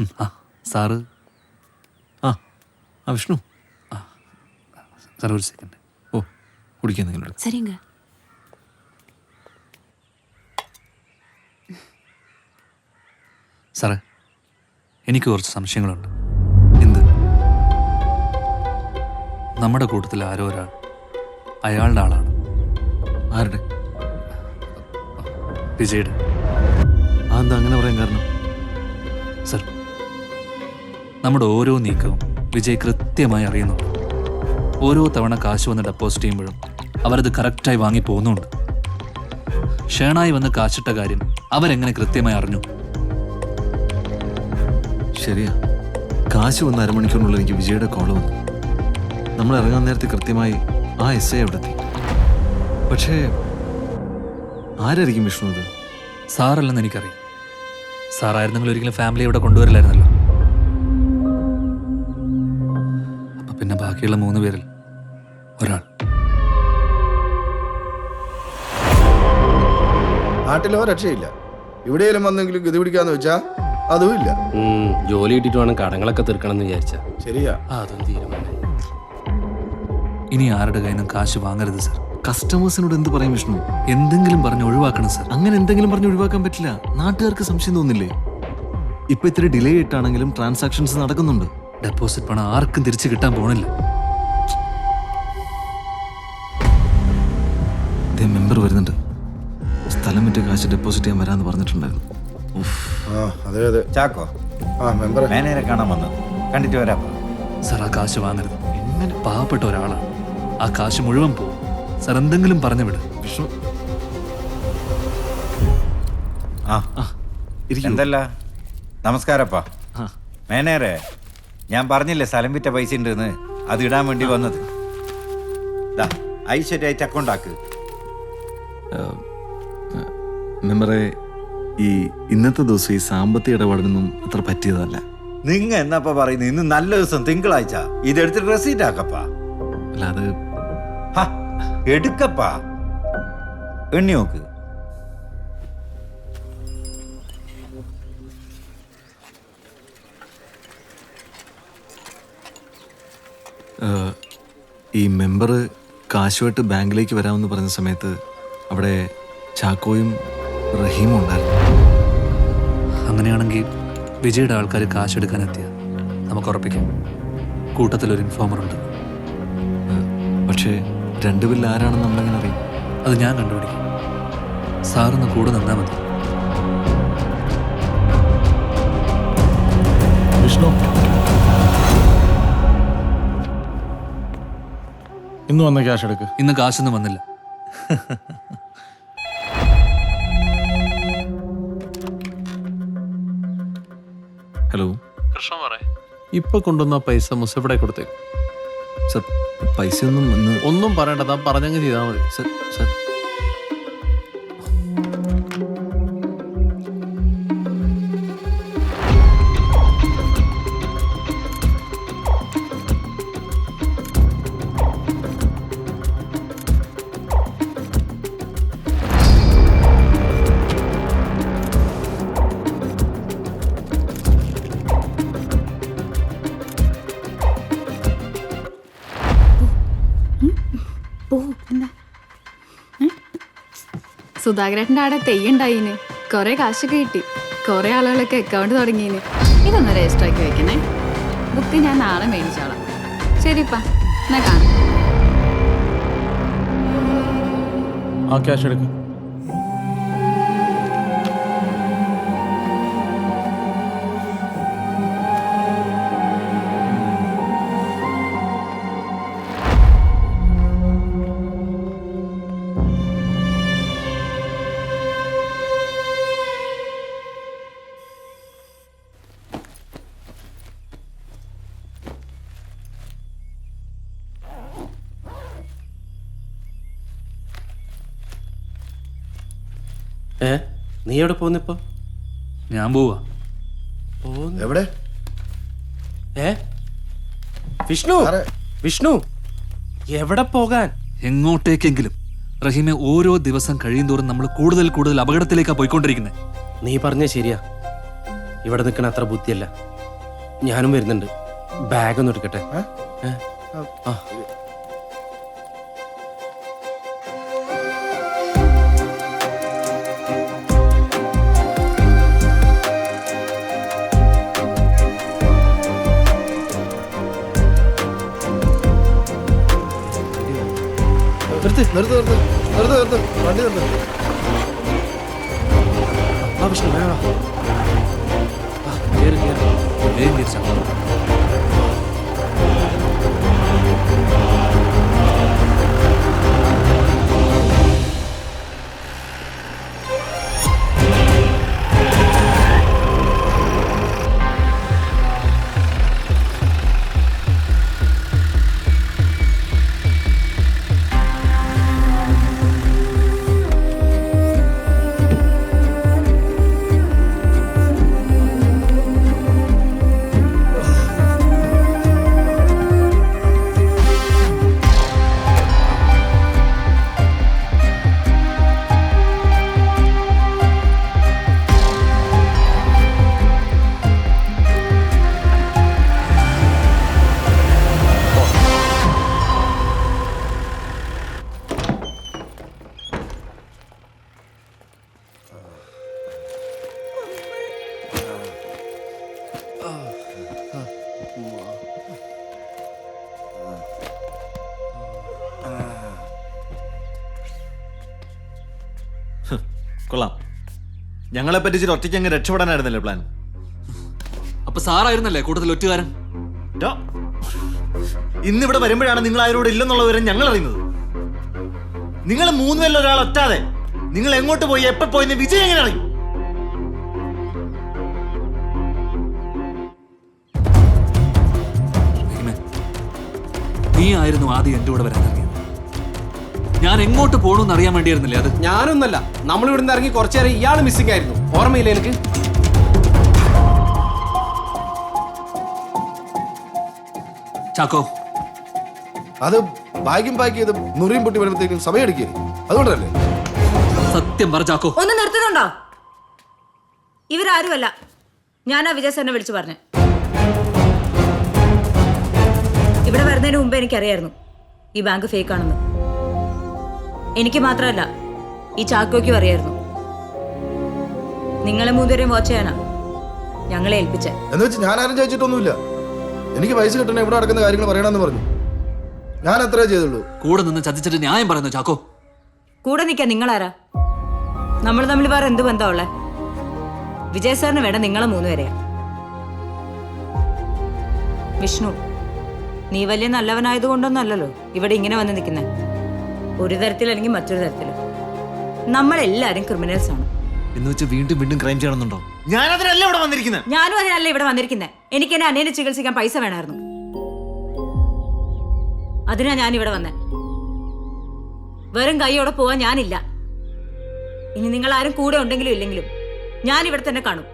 ഉം, ആ സാറ് ആ ആ വിഷ്ണു സാർ ഒരു സെക്കൻഡ് ഓ കുടിക്കാൻ എന്തെങ്കിലും എടുക്ക്. சரிங்க സാറേ എനിക്ക് കുറച്ച് സംശയങ്ങളുണ്ട് എന്ത് നമ്മുടെ കൂട്ടത്തിൽ ആരോ ഒരാൾ അയാളുടെ ആളാണ് ആരുടെ വിജയുടെ ആ എന്താ അങ്ങനെ പറയാൻ കാരണം സർ നമ്മുടെ ഓരോ നീക്കവും വിജയ് കൃത്യമായി അറിയുന്നുണ്ട്. ഓരോ തവണ കാശ് വന്ന് ഡെപ്പോസിറ്റ് ചെയ്യുമ്പോഴും അവരത് കറക്റ്റായി വാങ്ങി പോകുന്നുണ്ട്. ഷേണായി വന്ന് കാശിട്ട കാര്യം അവരെങ്ങനെ കൃത്യമായി അറിഞ്ഞു? ശരിയാ. കാശ് വന്ന അരമണിക്കൂറിനുള്ളിൽ എനിക്ക് വിജയുടെ കോൾ വന്നു. നമ്മൾ ഇറങ്ങാൻ നേരത്തെ കൃത്യമായി ആ എസ് ഐ അവിടെ എത്തി. പക്ഷേ ആരായിരിക്കും വിഷ്ണു അത്? സാറല്ലെന്ന് എനിക്കറിയാം. സാറായിരുന്നെങ്കിൽ ഒരിക്കലും ഫാമിലി ഇവിടെ കൊണ്ടുവരില്ലായിരുന്നല്ലോ. പിന്നെ ബാക്കിയുള്ള മൂന്ന് പേരിൽ ഒരാൾ. നാട്ടിലോ രക്ഷയില്ല. ഇവിടെയെങ്കിലും വന്നെങ്കിലും ഗതി പിടിക്കാന്ന് വെച്ചാ അതും ഇല്ല. ജോലി കിട്ടിയിട്ട് വേണം കടങ്ങളൊക്കെ തീർക്കണം എന്ന് വിചാരിച്ച. ശരിയാ. അതും തീരുമാനം ഇനി ആരുടെ കയ്യിൽ നിന്നും കാശ് വാങ്ങരുത് സർ. കസ്റ്റമേഴ്സിനോട് എന്ത് പറയും വിഷ്ണു? എന്തെങ്കിലും പറഞ്ഞ് ഒഴിവാക്കണം സർ. അങ്ങനെ എന്തെങ്കിലും പറഞ്ഞ് ഒഴിവാക്കാൻ പറ്റില്ല. നാട്ടുകാർക്ക് സംശയം തോന്നില്ലേ? ഇപ്പൊ ഇത്തിരി ഡിലേ ആയിട്ടാണെങ്കിലും ട്രാൻസാക്ഷൻസ് നടക്കുന്നുണ്ട്. ഡെപ്പോസിറ്റ് പണം ആർക്കും തിരിച്ചു കിട്ടാൻ പോണില്ല. മെമ്പർ വരുന്നുണ്ട്. സ്ഥലം വിറ്റ് കാശ് ഡെപ്പോസിറ്റ് ചെയ്യാൻ വരാമെന്ന് പറഞ്ഞിട്ടുണ്ടായിരുന്നു. അതെ അതെ. ചാക്കോ? ആ മെമ്പറെ മാനേജറെ കാണാൻ വന്നത് കണ്ടിട്ട് വരാം. സർ ആ കാശ് വാങ്ങരുത്. എങ്ങനെ? പാവപ്പെട്ട ഒരാളാണ് ആ കാശ് മുഴുവൻ പോകും സാർ എന്തെങ്കിലും പറഞ്ഞു വിട്. വിഷ്ണു. ആ. എന്തല്ല? നമസ്കാരപ്പാ. ആ. മാനേജറെ ഞാൻ പറഞ്ഞില്ലേ സ്ഥലം വിറ്റ പൈസ ഉണ്ടെന്ന്? അത് ഇടാൻ വേണ്ടി വന്നത്. ദാ അക്കൗണ്ട് ആക്ക്. മെമ്പറെ ഈ ഇന്നത്തെ ദിവസം ഈ സാമ്പത്തിക ഇടപാടിനൊന്നും അത്ര പറ്റിയതല്ല. നിങ്ങ എന്നപ്പ പറയുന്നത് ഇന്ന് നല്ല ദിവസം തിങ്കളാഴ്ച. ഇതെടുത്തിട്ട് റെസീറ്റ് ആക്കപ്പാ. അല്ല അത് എടുക്കപ്പാ. എണ്ണി നോക്ക്. ഈ മെമ്പർ കാശുമായിട്ട് ബാങ്കിലേക്ക് വരാമെന്ന് പറഞ്ഞ സമയത്ത് അവിടെ ചാക്കോയും റഹീമും ഉണ്ടായിരുന്നു. അങ്ങനെയാണെങ്കിൽ വിജയുടെ ആൾക്കാർ കാശ് എടുക്കാൻ എത്തിയ? നമുക്ക് ഉറപ്പിക്കാം. കൂട്ടത്തിലൊരു ഇൻഫോമർ ഉണ്ട്. പക്ഷേ രണ്ടുപേരിൽ ആരാണെന്ന് നമ്മളെങ്ങനെ അറിയും? അത് ഞാൻ കണ്ടുപിടിക്കും. സാറൊന്ന് കൂടെ നിന്നാൽ മതി. ഇന്ന് വന്ന ക്യാഷ് എടുക്ക്. ഇന്ന് കാശൊന്നും വന്നില്ല. ഹലോ ഇപ്പൊ കൊണ്ടുവന്ന പൈസ മുസഫിടെ കൊടുത്തേക്ക് സർ പൈസ ഒന്നും ഒന്നും പറയണ്ട താൻ പറഞ്ഞങ്ങ് ചെയ്താൽ മതി. സർ സർ സുധാകരേട്ടന്റെ ആടെ തെയ്യുണ്ടായിന്. കുറെ കാശൊക്കെ കിട്ടി. കുറെ ആളുകളൊക്കെ അക്കൗണ്ട് തുടങ്ങിയിന് ഇതൊന്ന് രജിസ്റ്റർ ആക്കി വെക്കണേ. ബുക്ക് ഞാൻ നാളെ മേടിച്ചോളാം. ശരിപ്പാ. എന്നാ കാണാം. ആ ക്യാഷ് എടുക്ക്. ഏ? നീ എവിടെ പോന്നിപ്പോ ഞാൻ പോവാ. എവിടെ? ഏ? വിഷ്ണു. വിഷ്ണു? എവിടെ പോകാൻ? എങ്ങോട്ടേക്കെങ്കിലും. റഹീമെ ഓരോ ദിവസം കഴിയും തോറും നമ്മൾ കൂടുതൽ കൂടുതൽ അപകടത്തിലേക്കാണ് പോയിക്കൊണ്ടിരിക്കുന്നത് നീ പറഞ്ഞ ശരിയാ. ഇവിടെ നിൽക്കണ അത്ര ബുദ്ധിയല്ല. ഞാനും വരുന്നുണ്ട്. ബാഗ് ഒന്ന് എടുക്കട്ടെ? ആ. നിർത്ത് നിർത്ത്. നിർത്ത് നിർത്ത്. വണ്ടി നിർത്ത്. ആ വിഷ്ണു വേണോ ആ കേറ് കൊള്ളാം. ഞങ്ങളെ പറ്റിച്ചിട്ട് ഒറ്റയ്ക്ക് അങ്ങ് രക്ഷപ്പെടാനായിരുന്നല്ലേ പ്ലാൻ അപ്പൊ സാറായിരുന്നല്ലേ കൂടുതൽ ഒറ്റുകാരൻ. ഇന്നിവിടെ വരുമ്പോഴാണ് നിങ്ങൾ ആരോട് ഇല്ലെന്നുള്ള വിവരം ഞങ്ങൾ അറിയുന്നത് നിങ്ങൾ മൂന്നുപേരിൽ ഒരാൾ ഒറ്റാതെ നിങ്ങൾ എങ്ങോട്ട് പോയി എപ്പോ പോയി വിജയ് എങ്ങനെ അറിയും? നീ ആയിരുന്നു ആദ്യം എന്റെ കൂടെ വരാൻ ഇറങ്ങിയത്. ഞാൻ എങ്ങോട്ട് പോകണമെന്ന് അറിയാൻ വേണ്ടിയിരുന്നില്ലേ അത്? ഞാനൊന്നല്ല. നമ്മൾ ഇവിടുന്ന് ഇറങ്ങി കുറച്ചേരം ഇയാൾ മിസ്സിംഗ് ആയിരുന്നു. ഓർമ്മയില്ല എനിക്ക് ചാക്കോ. അത് ഭാഗ്യം പാക്ക് ചെയ്ത് നുറിയും പൊട്ടി വരുമ്പോഴത്തേക്കും സമയം അതുകൊണ്ടല്ലേ? സത്യം പറ ചാക്കോ. ഒന്ന് നിർത്തുന്നുണ്ടോ? ഇവരാരുമല്ല. ഞാനാ വിജയ് സാറിനെ വിളിച്ചു പറഞ്ഞു. വരുന്നതിന് മുമ്പ് എനിക്കറിയായിരുന്നു ഈ ബാങ്ക് ഫേക്ക് ആണെന്ന് എനിക്ക് മാത്രമല്ല ഈ ചാക്കോയ്ക്കും അറിയായിരുന്നു. നിങ്ങളെ മൂന്നുപേരെയും വാച്ച് ചെയ്യാനാ ഞങ്ങളെ ഏൽപ്പിച്ച. എന്ന് വെച്ച് ഞാൻ ആരും ചോദിച്ചിട്ടൊന്നുമില്ല. എനിക്ക് പൈസ കിട്ടണ ഇവിടെ നടക്കുന്ന കാര്യങ്ങൾ പറയണമെന്ന് പറഞ്ഞു. ഞാൻ അത്രേ ചെയ്തുള്ളൂ. കൂടെ നിന്ന് ചതിച്ചിട്ട് ന്യായം പറയുന്നു ചാക്കോ. കൂടെ നിൽക്കാൻ നിങ്ങളാരാ? നമ്മൾ തമ്മിൽ വേറെ എന്ത് ബന്ധമുള്ളേ വിജയ് സാറിന് വേണ്ട നിങ്ങളെ മൂന്നുപേരെയാ. വിഷ്ണു. നീ വലിയ നല്ലവനായതുകൊണ്ടൊന്നല്ലല്ലോ ഇവിടെ ഇങ്ങനെ വന്ന് നിൽക്കുന്നേ. ഒരു തരത്തിലല്ലെങ്കിൽ മറ്റൊരു തരത്തിൽ നമ്മളെല്ലാരും ക്രിമിനൽസ് ആണ്. എന്ന് വെച്ച് വീണ്ടും വീണ്ടും ക്രൈം ചെയ്യണമെന്നുണ്ടോ? ഞാൻ അതിനല്ല ഇവിടെ വന്നിരിക്കുന്നത് ഞാനും അതിനല്ല ഇവിടെ വന്നിരിക്കുന്നത് എനിക്ക് എന്നെ അനിയനെ ചികിത്സിക്കാൻ പൈസ വേണമായിരുന്നു. അതിനാ ഞാൻ ഇവിടെ വന്നേ. വെറും കൈയോടെ പോവാൻ ഞാനില്ല. ഇനി നിങ്ങൾ ആരും കൂടെ ഉണ്ടെങ്കിലും ഇല്ലെങ്കിലും ഞാൻ ഇവിടെ തന്നെ കാണും.